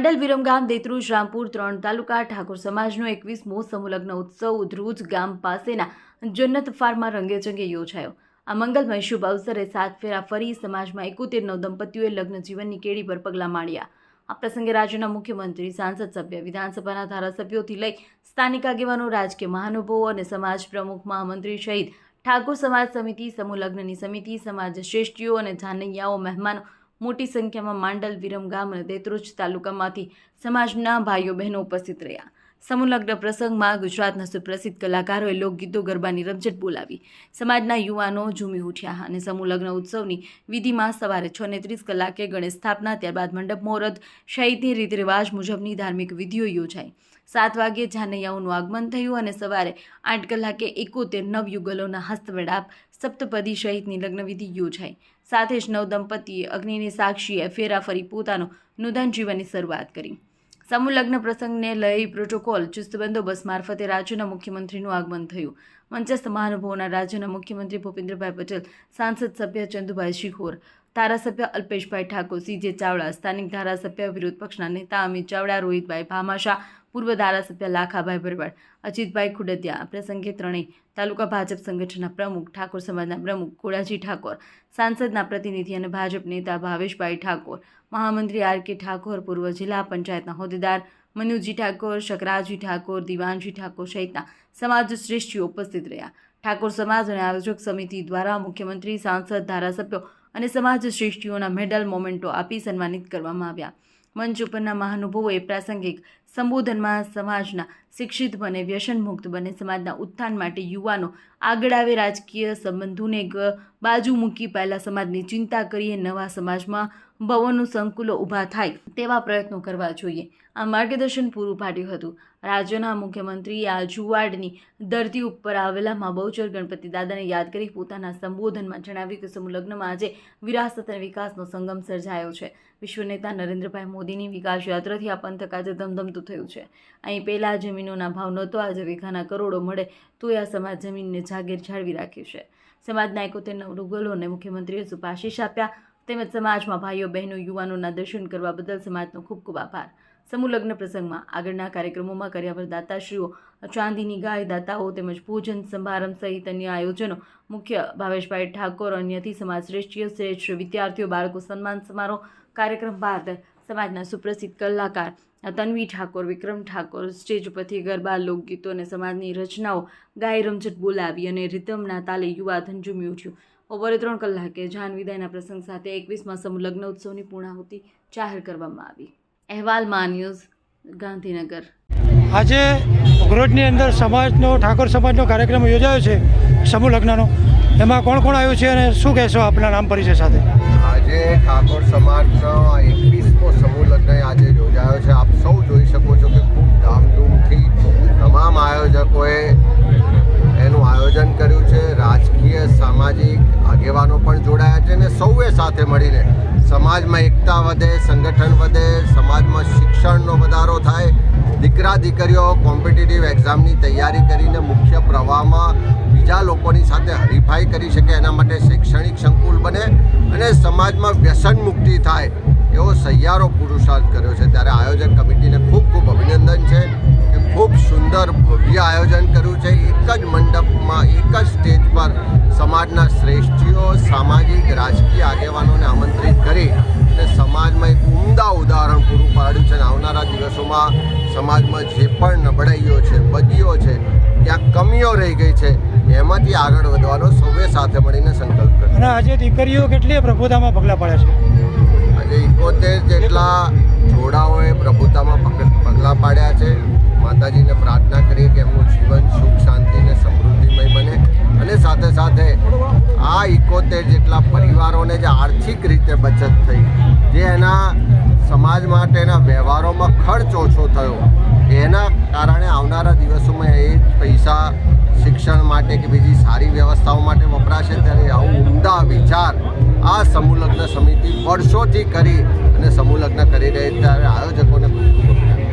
માંડલ, વિરમગામ, દેત્રુજ, રામપુર ત્રણ તાલુકા, ઠાકોર સમાજનો એકવીસમો સમૂહલગ્ન ઉત્સવ ધ્રુજ ગામ પાસેના જન્નત ફાર્મમાં રંગેચંગે યોજાયો. આ મંગલમય શુભ અવસરે સાત ફેરા ફરી સમાજમાં એકોતેર નવ દંપતીઓએ લગ્ન જીવનની કેડી પર પગલાં માંડ્યા આ પ્રસંગે રાજ્યના મુખ્યમંત્રી, સાંસદ સભ્ય, વિધાનસભાના ધારાસભ્યોથી લઈ સ્થાનિક આગેવાનો, રાજકીય મહાનુભાવો અને સમાજ પ્રમુખ, મહામંત્રી સહિત ઠાકોર સમાજ સમિતિ, સમૂહ લગ્નની સમિતિ, સમાજ શ્રેષ્ઠીઓ અને જાનૈયાઓ મહેમાનો મોટી સંખ્યામાં માંડલ વિરમગામ અને દેત્રોજ તાલુકામાંથી સમાજના ભાઈઓ બહેનો ઉપસ્થિત રહ્યા. સમુલગ્ન પ્રસંગમાં ગુજરાતના સુપ્રસિદ્ધ કલાકારોએ લોકગીતો ગરબાની રમઝટ બોલાવી. સમાજના યુવાનો ઝૂમી ઉઠ્યા અને સમુલગ્ન ઉત્સવની વિધિમાં સવારે છ ને ત્રીસ કલાકે ગણેશ સ્થાપના, ત્યારબાદ મંડપ મુહૂર્ત સહિતની રીત રિવાજ મુજબની ધાર્મિક વિધિઓ યોજાઈ. સાત વાગ્યે જાનૈયાઓનું આગમન થયું અને સવારે આઠ કલાકે એકોતેર નવયુગલોના હસ્તમેળાપ સપ્તપદી સહિતની લગ્નવિધિ યોજાઈ. સાથે જ નવ દંપતીએ અગ્નિની સાક્ષીએ ફેરા ફરી પોતાનો નૂતન જીવનની શરૂઆત કરી. સમૂહ લગ્ન પ્રસંગને લઈ પ્રોટોકોલ ચુસ્ત બંદોબસ્ત મારફતે રાજ્યના મુખ્યમંત્રીનું આગમન થયું. મંચસ્થ મહાનુભાવોના રાજ્યના મુખ્યમંત્રી ભૂપેન્દ્રભાઈ પટેલ, સાંસદ સભ્ય ચંદુભાઈ શિખોર, ધારાસભ્ય અલ્પેશભાઈ ઠાકોર, સીજે ચાવડા, સ્થાનિક ધારાસભ્ય વિરોધ પક્ષના નેતા અમિત ચાવડા, રોહિતભાઈ ભામાશા પૂર્વ ધારાસભ્ય લાખાભાઈ ભરવાડ, અજીતભાઈ ખુડદિયા આ પ્રસંગે ત્રણેય તાલુકા ભાજપ સંગઠનના પ્રમુખ, ઠાકોર સમાજના પ્રમુખ કોડાજી ઠાકોર, સાંસદના પ્રતિનિધિ અને ભાજપ નેતા ભાવેશભાઈ ઠાકોર, મહામંત્રી આર કે ઠાકોર, પૂર્વ જિલ્લા પંચાયતના હોદ્દેદાર મનુજી ઠાકોર, શકરાજી ઠાકોર, દિવાનજી ઠાકોર સહિતના સમાજ શ્રેષ્ઠીઓ ઉપસ્થિત રહ્યા. ઠાકોર સમાજ અને આયોજક સમિતિ દ્વારા મુખ્યમંત્રી, સાંસદ, ધારાસભ્યો અને સમાજ શ્રેષ્ઠીઓના મેડલ મોમેન્ટો આપી સન્માનિત કરવામાં આવ્યા. મંચ ઉપરના મહાનુભવોએ પ્રાસંગિક સંબોધનમાં સમાજના શિક્ષિત બને, વ્યસનમુક્ત બને, સમાજના ઉત્થાન માટે યુવાનો આગળ આવે, રાજકીય સંબંધોને બાજુ મૂકી પહેલાં સમાજની ચિંતા કરીએ, નવા સમાજમાં ભવનનું સંકુલો ઊભા થાય તેવા પ્રયત્નો કરવા જોઈએ. આ માર્ગદર્શન પૂરું પાડ્યું હતું. રાજ્યના મુખ્યમંત્રીએ આ જુવાડની ધરતી ઉપર આવેલા મા બહુચર ગણપતિ દાદાને યાદ કરી પોતાના સંબોધનમાં જણાવ્યું કે સમુલગ્નમાં આજે વિરાસત અને વિકાસનો સંગમ સર્જાયો છે. વિશ્વ નેતા નરેન્દ્રભાઈ મોદીની વિકાસ યાત્રાથી આ પંથક આજે ધમધમતું થયું છે. અહીં પહેલાં જમીનોના ભાવ નહોતો, આજે વીઘાના કરોડો મળે તોય આ સમાજ જમીનને જાગીર જાળવી રાખ્યું છે. સમાજના એકોતેર નવરુગલોને મુખ્યમંત્રીએ શુભાશીષ આપ્યા. તેમજ સમાજમાં ભાઈઓ બહેનો યુવાનોના દર્શન કરવા બદલ સમાજનો ખૂબ ખૂબ આભાર. સમૂહ લગ્ન પ્રસંગમાં આગળના કાર્યક્રમોમાં કર્યાવર દાતાશ્રીઓ, ચાંદીની ગાય, દાતાઓ તેમજ ભોજન સમારંભ સહિત અન્ય આયોજનો, મુખ્ય ભાવેશભાઈ ઠાકોર, અન્યથી સમાજ શ્રેષ્ઠીય શ્રેષ્ઠ વિદ્યાર્થીઓ, બાળકો સન્માન સમારોહ, કાર્યક્રમ બાદ સમાજના સુપ્રસિદ્ધ કલાકાર તન્વી ઠાકોર, વિક્રમ ઠાકોર, સ્ટેજ ઉપરથી ગરબા, લોકગીતો અને સમાજની રચનાઓ ગાય રમઝટ બોલાવી અને રિધમના તાલે યુવાધન ઝૂમી ઉઠ્યું બપોરે ત્રણ કલાકે જાન વિદાયના પ્રસંગ સાથે એકવીસમાં સમૂહ લગ્ન ઉત્સવની પૂર્ણાહુતિ જાહેર કરવામાં આવી. અહેવાલ મા ન્યૂઝ ગાંધીનગર. આજે ભરૂચની અંદર સમાજનો ઠાકોર સમાજનો કાર્યક્રમ યોજાયો છે સમૂહ લગ્નનો. એમાં કોણ કોણ આવ્યું છે અને શું કહેશો આપના નામ પરિચય સાથે? આજે ઠાકોર સમાજનો એકવીસમો સમૂહ લગ્ન આજે યોજાયો છે. આપ સૌ જોઈ શકો છો કે ખૂબ ધામધૂમથી તમામ આયોજકોએ એનું આયોજન કર્યું છે. રાજકીય સામાજિક આગેવાનો પણ જોડાયા છે અને સૌએ સાથે મળીને સમાજમાં એકતા વધે, સંગઠન વધે, સમાજમાં શિક્ષણનો વધારો થાય, દીકરા દીકરીઓ કોમ્પિટિટિવ એક્ઝામની તૈયારી કરીને મુખ્ય પ્રવાહમાં બીજા લોકોની સાથે હરીફાઈ કરી શકે, એના માટે શૈક્ષણિક સંકુલ બને અને સમાજમાં વ્યસન મુક્તિ થાય, એવો સહિયારો પુરુષાર્થ કર્યો છે. ત્યારે આયોજક કમિટીને ખૂબ ખૂબ અભિનંદન છે. ખૂબ સુંદર ભવ્ય આયોજન કર્યું છે. એક જ મંડપમાં, એક જ સ્ટેજ પર સમાજના શ્રેષ્ઠીઓ, સામાજિક, રાજકીય આગેવાનોને આમંત્રિત કરી અને સમાજમાં એક ઉમદા ઉદાહરણ પૂરું પાડ્યું છે. અને આવનારા દિવસોમાં સમાજમાં જે પણ નબળાઈઓ છે, બદીઓ છે ત્યાં કમીઓ રહી ગઈ છે, એમાંથી આગળ વધવાનો સૌએ સાથે મળીને સંકલ્પ કર્યો. અને આજે દીકરીઓ કેટલી પ્રભુતામાં પગલાં પાડ્યા છે? આજે ઇકોતેર જેટલા જોડાઓએ પ્રભુતામાં પગ- પગલાં પાડ્યા છે. માતાજીને પ્રાર્થના કરીએ કે એમનું જીવન સુખ, શાંતિ અને સમૃદ્ધિમય બને. અને સાથે સાથે આ ઇકોતેર જેટલા પરિવારોને જે આર્થિક રીતે બચત થઈ, જે એના સમાજ માટેના વ્યવહારોમાં ખર્ચ ઓછો થયો, એના કારણે આવનારા દિવસોમાં એ જ પૈસા શિક્ષણ માટે કે બીજી સારી વ્યવસ્થાઓ માટે વપરાશે ત્યારે આવું ઉમદા વિચાર આ સમૂહલગ્ન સમિતિ વર્ષોથી કરી અને સમૂહલગ્ન કરી રહી ત્યારે આયોજકોને ખૂબ ખૂબ